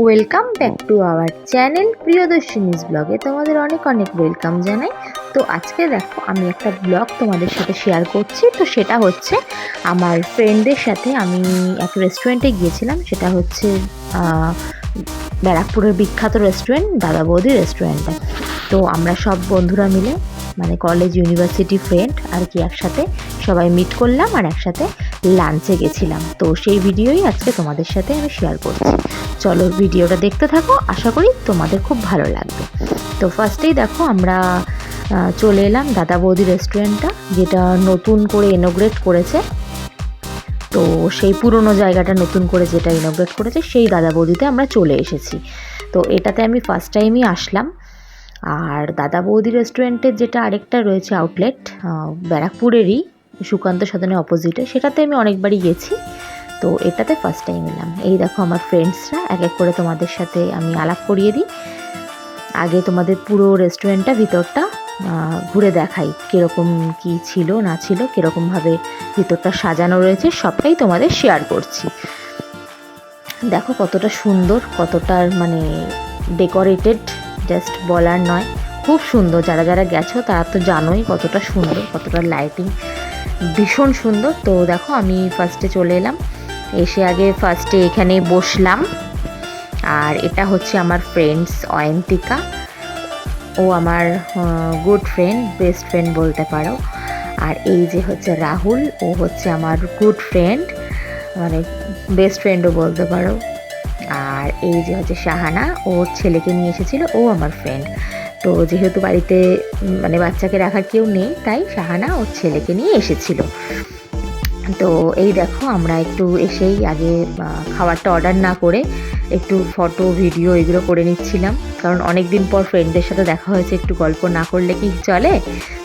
Welcome back to our channel Priyadarshini's ব্লগে তোমাদের অনেক অনেক ওয়েলকাম জানাই। তো আজকে দেখো, আমি একটা ব্লগ তোমাদের সাথে শেয়ার করছি। তো সেটা হচ্ছে, আমার ফ্রেন্ডদের সাথে আমি এক রেস্টুরেন্টে গিয়েছিলাম। সেটা হচ্ছে ব্যারাকপুরের বিখ্যাত রেস্টুরেন্ট দাদা বৌদি রেস্টুরেন্টে তো আমরা সব বন্ধুরা মিলে মানে কলেজ ইউনিভার্সিটি ফ্রেন্ড আর কি একসাথে সবাই মিট করলাম আর একসাথে লাঞ্চে গেছিলাম। তো সেই ভিডিওই আজকে তোমাদের সাথে আমি শেয়ার করছি। চলো ভিডিওটা দেখতে থাকো, আশা করি তোমাদের খুব ভালো লাগবে। তো ফার্স্টেই দেখো আমরা চলে এলাম দাদা বৌদি রেস্টুরেন্টটা যেটা নতুন করে ইনোগ্রেট করেছে। তো সেই পুরনো জায়গাটা নতুন করে যেটা ইনোগ্রেট করেছে, সেই দাদা বৌদিতে আমরা চলে এসেছি। তো এটাতে আমি ফার্স্ট টাইমই আসলাম। আর দাদা বৌদি রেস্টুরেন্টের যেটা আরেকটা রয়েছে আউটলেট ব্যারাকপুরেরই সুকান্ত সদনের অপোজিটে সেটাতে আমি অনেকবারই গেছি। তো এটাতে ফার্স্ট টাইম এলাম। এই দেখো আমার ফ্রেন্ডসরা এক এক করে তোমাদের সাথে আমি আলাপ করিয়ে দিই। আগে তোমাদের পুরো রেস্টুরেন্টটা ভিতরটা ঘুরে দেখাই, কীরকম কি ছিল, না ছিল কীরকমভাবে ভিতরটা সাজানো রয়েছে, সবটাই তোমাদের শেয়ার করছি। দেখো কতটা সুন্দর কতটার মানে ডেকোরেটেড জাস্ট বলার নয়। খুব সুন্দর, যারা যারা গেছো, তারা তো জানোই কতটা সুন্দর, কতটা লাইটিং ভীষণ সুন্দর। তো দেখো আমি ফার্স্টে চলে এলাম। এসে আগে ফার্স্টে এখানে বসলাম। আর এটা হচ্ছে আমার ফ্রেন্ডস অয়ন্তিকা। ও আমার গুড ফ্রেন্ড বেস্ট ফ্রেন্ড বলতে পারো। আর এই যে হচ্ছে রাহুল, ও হচ্ছে আমার গুড ফ্রেন্ড মানে বেস্ট ফ্রেন্ডও বলতে পারো। আর এই যে হচ্ছে শাহানা, ওর ছেলেকে নিয়ে এসেছিল, ও আমার ফ্রেন্ড তো যেহেতু বাড়িতে মানে বাচ্চাকে রাখার কেউ নেই, তাই শাহানা ওর ছেলেকে নিয়ে এসেছিল। তো এই দেখো, আমরা একটু এসেই আগে খাবারটা অর্ডার না করে একটু ফটো ভিডিও এগুলো করে নিচ্ছিলাম। কারণ অনেক দিন পর ফ্রেন্ডদের সাথে দেখা হয়েছে, একটু গল্প না করলে কি চলে?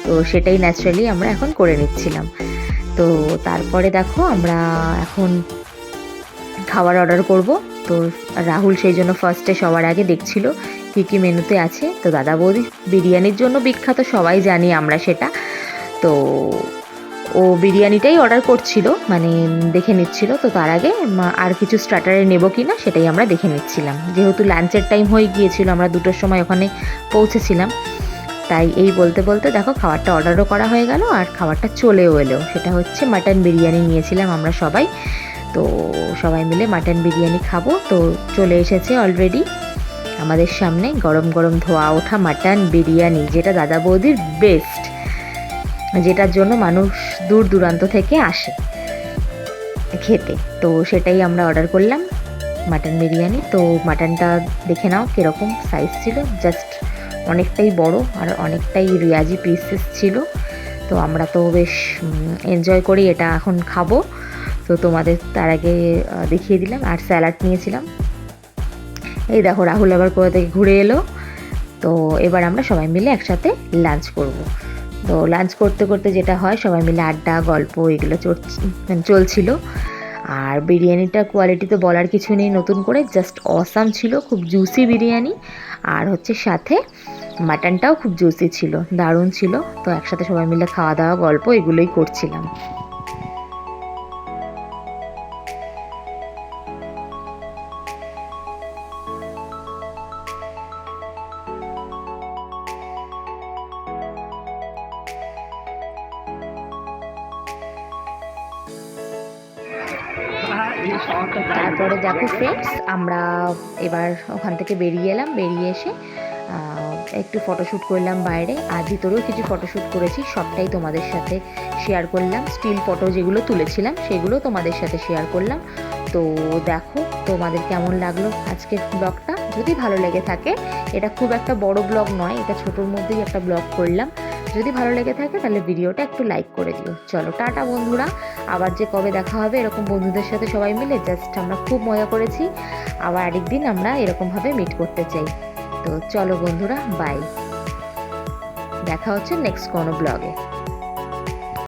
তো সেটাই ন্যাচারালি আমরা এখন করে নিচ্ছিলাম। তো তারপরে দেখো, আমরা এখন খাবার অর্ডার করব। তো রাহুল সেই জন্য ফার্স্টে সবার আগে দেখছিল কী কী মেনুতে আছে। তো দাদা বৌদি, বিরিয়ানির জন্য বিখ্যাত, সবাই জানি আমরা সেটা। তো ও বিরিয়ানিটাই অর্ডার করছিল মানে দেখে নিচ্ছিল। তো তার আগে আর কিছু স্টার্টারে নেব কি না সেটাই আমরা দেখে নিচ্ছিলাম। যেহেতু লাঞ্চের টাইম হয়ে গিয়েছিল, আমরা দুটোর সময় ওখানে পৌঁছেছিলাম। তাই এই বলতে বলতে দেখো খাবারটা অর্ডারও করা হয়ে গেল আর খাবারটা চলেও এলো। সেটা হচ্ছে মাটন বিরিয়ানি নিয়েছিলাম আমরা সবাই। তো সবাই মিলে মাটন বিরিয়ানি খাব। তো চলে এসেছে অলরেডি আমাদের সামনে গরম গরম ধোয়া ওঠা মাটন বিরিয়ানি, যেটা দাদা বৌদির বেস্ট যেটার জন্য মানুষ দূর দূরান্ত থেকে আসে খেতে। তো সেটাই আমরা অর্ডার করলাম মাটন বিরিয়ানি। তো মাটনটা দেখে নাও কীরকম সাইজ ছিল। জাস্ট অনেকটাই বড় আর অনেকটাই রিয়াজি পিসেস ছিল। তো আমরা তো বেশ এনজয় করি এটা এখন খাব। তো তোমাদের তার আগে দেখিয়ে দিলাম আর স্যালাড নিয়েছিলাম। এই দেখো রাহুল আবার কোথা থেকে ঘুরে এলো। তো এবার আমরা সবাই মিলে একসাথে লাঞ্চ করব। তো লাঞ্চ করতে করতে যেটা হয়, সবাই মিলে আড্ডা, গল্প এগুলো মানে চলছিল। আর বিরিয়ানিটা কোয়ালিটি তো বলার কিছু নেই, নতুন করে জাস্ট অসাম ছিল, খুব জুসি বিরিয়ানি। আর হচ্ছে সাথে মাটনটাও খুব জুসি ছিল, দারুণ ছিল। তো একসাথে সবাই মিলে খাওয়া দাওয়া গল্প এগুলোই করছিলাম। তারপরে দেখো ফ্রেন্ডস আমরা এবার ওখান থেকে বেরিয়ে এলাম, বেরিয়ে এসে একটু ফটোশ্যুট করলাম বাইরে। আর ভিতরেও কিছু ফটোশ্যুট করেছি, সবটাই তোমাদের সাথে শেয়ার করলাম। স্টিল ফটো যেগুলো তুলেছিলাম, সেগুলো তোমাদের সাথে শেয়ার করলাম। তো দেখো তোমাদের কেমন লাগল আজকের ব্লগটা যদি ভালো লেগে থাকে, এটা খুব একটা বড় ব্লগ নয়, এটা ছোটোর মধ্যেই একটা ব্লগ করলাম। যদি ভালো লেগে থাকে তাহলে ভিডিওটা একটু লাইক করে দিও। চলো, টাটা বন্ধুরা। আবার যে কবে দেখা হবে এরকম বন্ধুদের সাথে সবাই মিলে জাস্ট আমরা খুব মজা করেছি। আবার আরেকদিন আমরা এরকমভাবে মিট করতে চাই। তো চলো বন্ধুরা বাই দেখা হচ্ছে নেক্সট কোনো ব্লগে